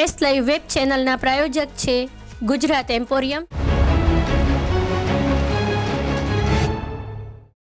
Live web ચેનલના પ્રાયોજક છે Gujarat emporium.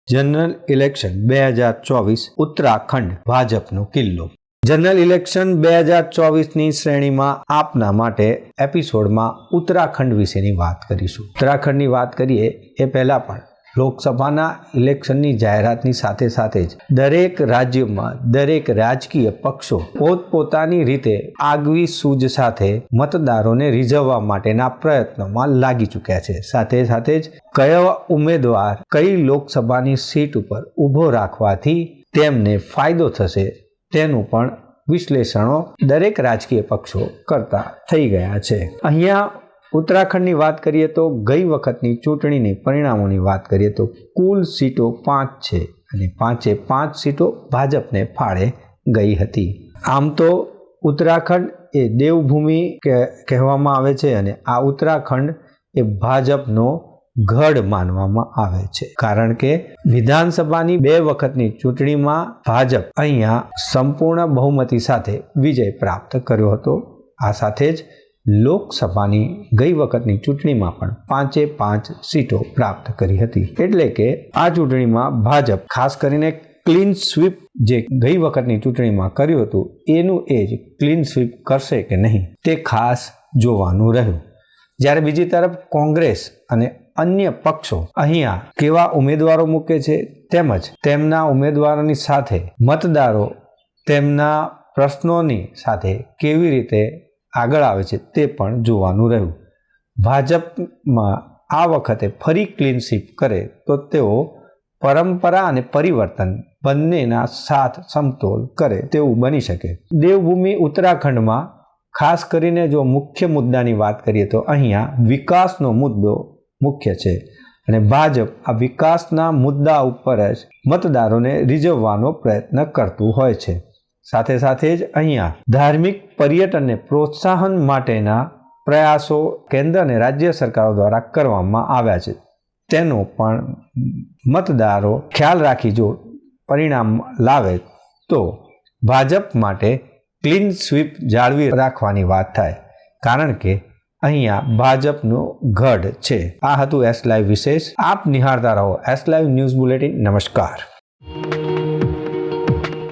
General election બે હજાર ચોવીસ ઉત્તરાખંડ ભાજપનો કિલ્લો. જનરલ ઇલેક્શન બે હજાર ચોવીસની શ્રેણીમાં આપના માટે એપિસોડમાં ઉત્તરાખંડ વિશેની વાત કરીશું. ઉત્તરાખંડની વાત કરીએ એ પહેલાં પણ લોકસભાના ઇલેક્શનની જાહેરાતની સાથે સાથે જ દરેક રાજ્યમાં દરેક રાજકીય પક્ષો પોતપોતાની રીતે આગવી સૂઝ સાથે મતદારોને રીઝવવા માટેના પ્રયત્નોમાં લાગી ચૂક્યા છે. સાથે સાથે જ કયો ઉમેદવાર કઈ લોકસભાની સીટ ઉપર ઊભો રાખવાથી તેમને ફાયદો થશે તેનું પણ વિશ્લેષણો દરેક રાજકીય પક્ષો કરતા થઈ ગયા છે. અહીંયા ઉત્તરાખંડની વાત કરીએ તો ગઈ વખતની ચૂંટણીની પરિણામોની વાત કરીએ તો કુલ સીટો પાંચ છે અને પાંચે પાંચ સીટો ભાજપને ફાળે ગઈ હતી. આમ તો ઉત્તરાખંડ એ દેવભૂમિ કહેવામાં આવે છે અને આ ઉત્તરાખંડ એ ભાજપનો ગઢ માનવામાં આવે છે. કારણ કે વિધાનસભાની બે વખતની ચૂંટણીમાં ભાજપ અહીંયા સંપૂર્ણ બહુમતી સાથે વિજય પ્રાપ્ત કર્યો હતો. આ સાથે જ લોકસભાની ગઈ વખતની ચૂંટણીમાં પણ પાંચે પાંચ સીટો પ્રાપ્ત કરી હતી. એટલે કે આ ચૂંટણીમાં ભાજપ, ખાસ કરીને ક્લીન સ્વીપ જે ગઈ વખતની ચૂંટણીમાં કર્યું હતું, એનું એ જ ક્લીન સ્વીપ કરશે કે નહીં, તે ખાસ જોવાનું રહ્યું. જ્યારે બીજી તરફ કોંગ્રેસ અને અન્ય પક્ષો અહીંયા કેવા ઉમેદવારો મૂકે છે તેમજ તેમના ઉમેદવારોની સાથે મતદારો તેમના પ્રશ્નોની સાથે કેવી રીતે આગળ આવે છે તે પણ જોવાનું રહ્યું. ભાજપમાં આ વખતે ફરી ક્લીન સ્વીપ કરે તો તેઓ પરંપરા અને પરિવર્તન બંનેના સાથ સમતોલ કરે તેવું બની શકે. દેવભૂમિ ઉત્તરાખંડમાં, ખાસ કરીને જો મુખ્ય મુદ્દાની વાત કરીએ તો અહીંયા વિકાસનો મુદ્દો મુખ્ય છે અને ભાજપ આ વિકાસના મુદ્દા ઉપર જ મતદારોને રીઝવવાનો પ્રયત્ન કરતું હોય છે. સાથે સાથે જ અહીંયા ધાર્મિક પર્યટનને પ્રોત્સાહન માટેના પ્રયાસો કેન્દ્ર અને રાજ્ય સરકારો દ્વારા કરવામાં આવ્યા છે. તેનો પણ મતદારો ખ્યાલ રાખી જો પરિણામ લાવે તો ભાજપ માટે ક્લીન સ્વીપ જાળવી રાખવાની વાત થાય. કારણ કે અહીંયા ભાજપનો ગઢ છે. આ હતું એસ લાઈવ વિશેષ. આપ નિહાળતા રહો એસ લાઈવ ન્યૂઝ બુલેટિન. નમસ્કાર.